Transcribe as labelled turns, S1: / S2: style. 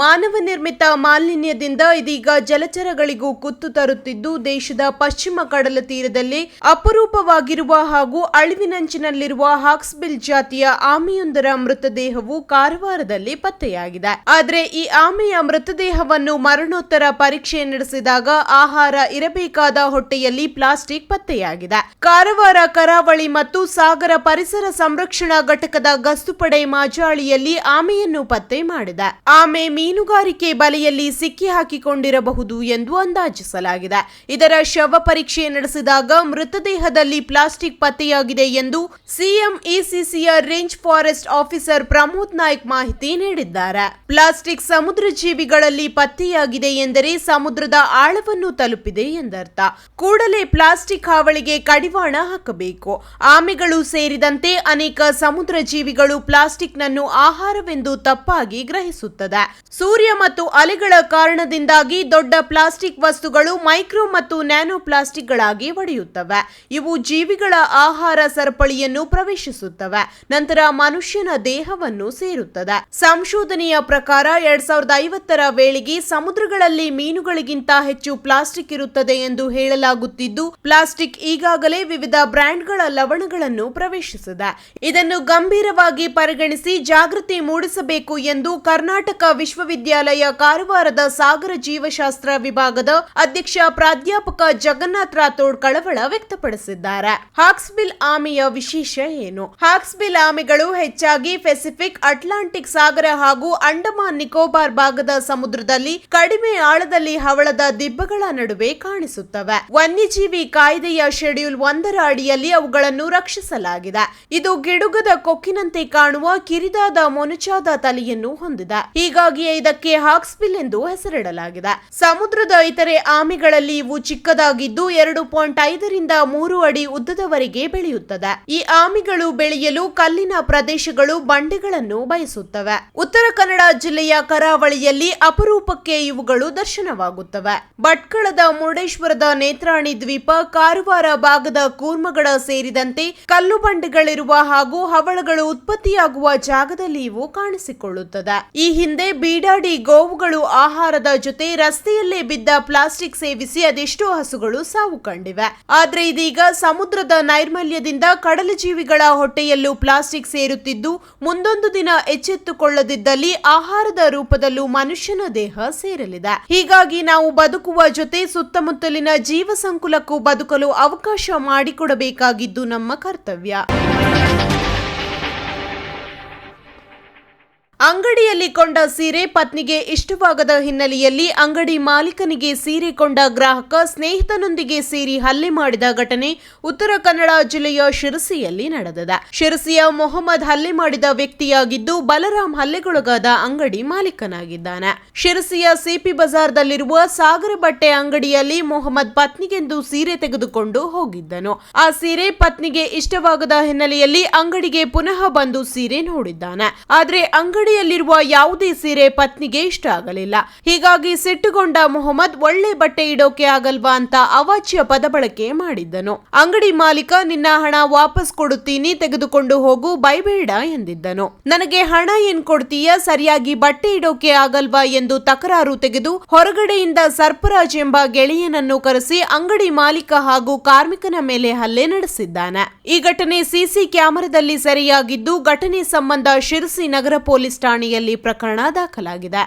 S1: ಮಾನವ ನಿರ್ಮಿತ ಮಾಲಿನ್ಯದಿಂದ ಇದೀಗ ಜಲಚರಗಳಿಗೂ ಕುತ್ತು ತರುತ್ತಿದ್ದು, ದೇಶದ ಪಶ್ಚಿಮ ಕಡಲ ತೀರದಲ್ಲಿ ಅಪರೂಪವಾಗಿರುವ ಹಾಗೂ ಅಳಿವಿನಂಚಿನಲ್ಲಿರುವ ಹಾಕ್ಸ್ಬಿಲ್ ಜಾತಿಯ ಆಮೆಯೊಂದರ ಮೃತದೇಹವು ಕಾರವಾರದಲ್ಲಿ ಪತ್ತೆಯಾಗಿದೆ. ಆದರೆ ಈ ಆಮೆಯ ಮೃತದೇಹವನ್ನು ಮರಣೋತ್ತರ ಪರೀಕ್ಷೆ ನಡೆಸಿದಾಗ ಆಹಾರ ಇರಬೇಕಾದ ಹೊಟ್ಟೆಯಲ್ಲಿ ಪ್ಲಾಸ್ಟಿಕ್ ಪತ್ತೆಯಾಗಿದೆ. ಕಾರವಾರ, ಕರಾವಳಿ ಮತ್ತು ಸಾಗರ ಪರಿಸರ ಸಂರಕ್ಷಣಾ ಘಟಕದ ಗಸ್ತುಪಡೆ ಮಾಜಾಳಿಯಲ್ಲಿ ಆಮೆಯನ್ನು ಪತ್ತೆ ಮಾಡಿದೆ. ಆಮೆ ಮೀನುಗಾರಿಕೆ ಬಲೆಯಲ್ಲಿ ಸಿಕ್ಕಿ ಹಾಕಿಕೊಂಡಿರಬಹುದು ಎಂದು ಅಂದಾಜಿಸಲಾಗಿದೆ. ಇದರ ಶವ ಪರೀಕ್ಷೆ ನಡೆಸಿದಾಗ ಮೃತದೇಹದಲ್ಲಿ ಪ್ಲಾಸ್ಟಿಕ್ ಪತ್ತೆಯಾಗಿದೆ ಎಂದು CM ಇಸಿಸಿಯ range forest officer Pramod Naik ಮಾಹಿತಿ ನೀಡಿದ್ದಾರೆ. ಪ್ಲಾಸ್ಟಿಕ್ ಸಮುದ್ರ ಜೀವಿಗಳಲ್ಲಿ ಪತ್ತೆಯಾಗಿದೆ ಎಂದರೆ ಸಮುದ್ರದ ಆಳವನ್ನು ತಲುಪಿದೆ ಎಂದರ್ಥ. ಕೂಡಲೇ ಪ್ಲಾಸ್ಟಿಕ್ ಹಾವಳಿಗೆ ಕಡಿವಾಣ ಹಾಕಬೇಕು. ಆಮೆಗಳು ಸೇರಿದಂತೆ ಅನೇಕ ಸಮುದ್ರ ಜೀವಿಗಳು ಪ್ಲಾಸ್ಟಿಕ್ನನ್ನು ಆಹಾರವೆಂದು ತಪ್ಪಾಗಿ ಗ್ರಹಿಸುತ್ತದೆ. ಸೂರ್ಯ ಮತ್ತು ಅಲೆಗಳ ಕಾರಣದಿಂದಾಗಿ ದೊಡ್ಡ ಪ್ಲಾಸ್ಟಿಕ್ ವಸ್ತುಗಳು ಮೈಕ್ರೋ ಮತ್ತು ನ್ಯಾನೋ ಪ್ಲಾಸ್ಟಿಕ್ಗಳಾಗಿ ಒಡೆಯುತ್ತವೆ. ಇವು ಜೀವಿಗಳ ಆಹಾರ ಸರಪಳಿಯನ್ನು ಪ್ರವೇಶಿಸುತ್ತವೆ. ನಂತರ ಮನುಷ್ಯನ ದೇಹವನ್ನು ಸೇರುತ್ತದೆ. ಸಂಶೋಧನೆಯ ಪ್ರಕಾರ ಎರಡ್ ಸಾವಿರದ ಐವತ್ತರ ವೇಳೆಗೆ ಸಮುದ್ರಗಳಲ್ಲಿ ಮೀನುಗಳಿಗಿಂತ ಹೆಚ್ಚು ಪ್ಲಾಸ್ಟಿಕ್ ಇರುತ್ತದೆ ಎಂದು ಹೇಳಲಾಗುತ್ತಿದ್ದು, ಪ್ಲಾಸ್ಟಿಕ್ ಈಗಾಗಲೇ ವಿವಿಧ ಬ್ರ್ಯಾಂಡ್ಗಳ ಲವಣಗಳನ್ನು ಪ್ರವೇಶಿಸಿದೆ. ಇದನ್ನು ಗಂಭೀರವಾಗಿ ಪರಿಗಣಿಸಿ ಜಾಗೃತಿ ಮೂಡಿಸಬೇಕು ಎಂದು ಕರ್ನಾಟಕ ವಿಶ್ವವಿದ್ಯಾಲಯ ಕಾರವಾರದ ಸಾಗರ ಜೀವಶಾಸ್ತ್ರ ವಿಭಾಗದ ಅಧ್ಯಕ್ಷ ಪ್ರಾಧ್ಯಾಪಕ ಜಗನ್ನಾಥ್ ರಾಥೋಡ್ ಕಳವಳ ವ್ಯಕ್ತಪಡಿಸಿದ್ದಾರೆ. ಹಾಕ್ಸ್ಬಿಲ್ ಆಮೆಯ ವಿಶೇಷ ಏನು? ಹಾಕ್ಸ್ಬಿಲ್ ಆಮೆಗಳು ಹೆಚ್ಚಾಗಿ ಪೆಸಿಫಿಕ್, ಅಟ್ಲಾಂಟಿಕ್ ಸಾಗರ ಹಾಗೂ ಅಂಡಮಾನ್ ನಿಕೋಬಾರ್ ಭಾಗದ ಸಮುದ್ರದಲ್ಲಿ ಕಡಿಮೆ ಆಳದಲ್ಲಿ ಹವಳದ ದಿಬ್ಬಗಳ ನಡುವೆ ಕಾಣಿಸುತ್ತವೆ. ವನ್ಯಜೀವಿ ಕಾಯ್ದೆಯ ಶೆಡ್ಯೂಲ್ ಒಂದರ ಅಡಿಯಲ್ಲಿ ಅವುಗಳನ್ನು ರಕ್ಷಿಸಲಾಗಿದೆ. ಇದು ಗಿಡುಗದ ಕೊಕ್ಕಿನಂತೆ ಕಾಣುವ ಕಿರಿದಾದ ಮೊನಚಾದ ತಲೆಯನ್ನು ಹೊಂದಿದೆ. ಹೀಗಾಗಿಯೇ ಇದಕ್ಕೆ ಹಾಕ್ಸ್ಬಿಲ್ ಎಂದು ಹೆಸರಿಡಲಾಗಿದೆ. ಸಮುದ್ರದ ಇತರೆ ಆಮೆಗಳಲ್ಲಿ ಇವು ಚಿಕ್ಕದಾಗಿದ್ದು ಎರಡು ಪಾಯಿಂಟ್ ಐದರಿಂದ ಮೂರು ಅಡಿ ಉದ್ದದವರೆಗೆ ಬೆಳೆಯುತ್ತದೆ. ಈ ಆಮೆಗಳು ಬೆಳೆಯಲು ಕಲ್ಲಿನ ಪ್ರದೇಶಗಳು ಬಂಡೆಗಳನ್ನು ಬಯಸುತ್ತವೆ. ಉತ್ತರ ಕನ್ನಡ ಜಿಲ್ಲೆಯ ಕರಾವಳಿಯಲ್ಲಿ ಅಪರೂಪಕ್ಕೆ ಇವುಗಳು ದರ್ಶನವಾಗುತ್ತವೆ. ಭಟ್ಕಳದ ಮುರುಡೇಶ್ವರದ ನೇತ್ರಾಣಿ ದ್ವೀಪ, ಕಾರವಾರ ಭಾಗದ ಕೂರ್ಮಗಳ ಸೇರಿದಂತೆ ಕಲ್ಲು ಬಂಡೆಗಳಿರುವ ಹಾಗೂ ಹವಳಗಳು ಉತ್ಪತ್ತಿಯಾಗುವ ಜಾಗದಲ್ಲಿ ಇವು ಕಾಣಿಸಿಕೊಳ್ಳುತ್ತದೆ. ಈ ಹಿಂದೆ ಬೀಡಾಡಿ ಗೋವುಗಳು ಆಹಾರದ ಜೊತೆ ರಸ್ತೆಯಲ್ಲೇ ಬಿದ್ದ ಪ್ಲಾಸ್ಟಿಕ್ ಸೇವಿಸಿ ಅದೆಷ್ಟೋ ಹಸುಗಳು ಸಾವು ಕಂಡಿವೆ. ಆದ್ರೆ ಇದೀಗ ಸಮುದ್ರದ ನೈರ್ಮಲ್ಯದಿಂದ ಕಡಲ ಜೀವಿಗಳ ಹೊಟ್ಟೆಯಲ್ಲೂ ಪ್ಲಾಸ್ಟಿಕ್ ಸೇರುತ್ತಿದ್ದು, ಮುಂದೊಂದು ದಿನ ಎಚ್ಚೆತ್ತುಕೊಳ್ಳದಿದ್ದಲ್ಲಿ ಆಹಾರದ ರೂಪದಲ್ಲೂ ಮನುಷ್ಯನ ದೇಹ ಸೇರಲಿದೆ. ಹೀಗಾಗಿ ನಾವು ಬದುಕುವ ಜೊತೆ ಸುತ್ತಮುತ್ತಲಿನ ಜೀವ ಸಂಕುಲಕ್ಕೂ ಬದುಕಲು ಅವಕಾಶ ಮಾಡಿಕೊಡಬೇಕಾಗಿದ್ದು ನಮ್ಮ ಕರ್ತವ್ಯ. ಅಂಗಡಿಯಲ್ಲಿ ಕೊಂಡ ಸೀರೆ ಪತ್ನಿಗೆ ಇಷ್ಟವಾಗದ ಹಿನ್ನೆಲೆಯಲ್ಲಿ ಅಂಗಡಿ ಮಾಲೀಕನಿಗೆ ಸೀರೆ ಕೊಂಡ ಗ್ರಾಹಕ ಸ್ನೇಹಿತನೊಂದಿಗೆ ಸೇರಿ ಹಲ್ಲೆ ಮಾಡಿದ ಘಟನೆ ಉತ್ತರ ಕನ್ನಡ ಜಿಲ್ಲೆಯ ಶಿರಸಿಯಲ್ಲಿ ನಡೆದಿದೆ. ಶಿರಸಿಯ ಮೊಹಮ್ಮದ್ ಹಲ್ಲೆ ಮಾಡಿದ ವ್ಯಕ್ತಿಯಾಗಿದ್ದು ಬಲರಾಮ್ ಹಲ್ಲೆಗೊಳಗಾದ ಅಂಗಡಿ ಮಾಲೀಕನಾಗಿದ್ದಾನೆ. ಶಿರಸಿಯ ಸಿಪಿ ಬಜಾರ್ದಲ್ಲಿರುವ ಸಾಗರ ಬಟ್ಟೆ ಅಂಗಡಿಯಲ್ಲಿ ಮೊಹಮ್ಮದ್ ಪತ್ನಿಗೆಂದು ಸೀರೆ ತೆಗೆದುಕೊಂಡು ಹೋಗಿದ್ದನು. ಆ ಸೀರೆ ಪತ್ನಿಗೆ ಇಷ್ಟವಾಗದ ಹಿನ್ನೆಲೆಯಲ್ಲಿ ಅಂಗಡಿಗೆ ಪುನಃ ಬಂದು ಸೀರೆ ನೋಡಿದ್ದಾನೆ. ಆದ್ರೆ ಅಂಗಡಿಯಲ್ಲಿರುವ ಯಾವುದೇ ಸೀರೆ ಪತ್ನಿಗೆ ಇಷ್ಟ ಆಗಲಿಲ್ಲ. ಹೀಗಾಗಿ ಸಿಟ್ಟುಗೊಂಡ ಮೊಹಮ್ಮದ್ ಒಳ್ಳೆ ಬಟ್ಟೆ ಇಡೋಕೆ ಆಗಲ್ವಾ ಅಂತ ಅವಾಚ್ಯ ಪದ ಬಳಕೆ ಮಾಡಿದ್ದನು. ಅಂಗಡಿ ಮಾಲೀಕ, ನಿನ್ನ ಹಣ ವಾಪಸ್ ಕೊಡುತ್ತೀನಿ, ತೆಗೆದುಕೊಂಡು ಹೋಗು, ಬೈಬೇಡ ಎಂದಿದ್ದನು. ನನಗೆ ಹಣ ಏನ್ ಕೊಡ್ತೀಯ, ಸರಿಯಾಗಿ ಬಟ್ಟೆ ಇಡೋಕೆ ಆಗಲ್ವಾ ಎಂದು ತಕರಾರು ತೆಗೆದು ಹೊರಗಡೆಯಿಂದ ಸರ್ಪರಾಜ್ ಎಂಬ ಗೆಳೆಯನನ್ನು ಕರೆಸಿ ಅಂಗಡಿ ಮಾಲೀಕ ಹಾಗೂ ಕಾರ್ಮಿಕನ ಮೇಲೆ ಹಲ್ಲೆ ನಡೆಸಿದ್ದಾನೆ. ಈ ಘಟನೆ ಸಿಸಿ ಕ್ಯಾಮೆರಾದಲ್ಲಿ ಸೆರೆಯಾಗಿದ್ದು, ಘಟನೆ ಸಂಬಂಧ ಶಿರಸಿ ನಗರ ಪೊಲೀಸ್ ಠಾಣೆಯಲ್ಲಿ ಪ್ರಕರಣ ದಾಖಲಾಗಿದೆ.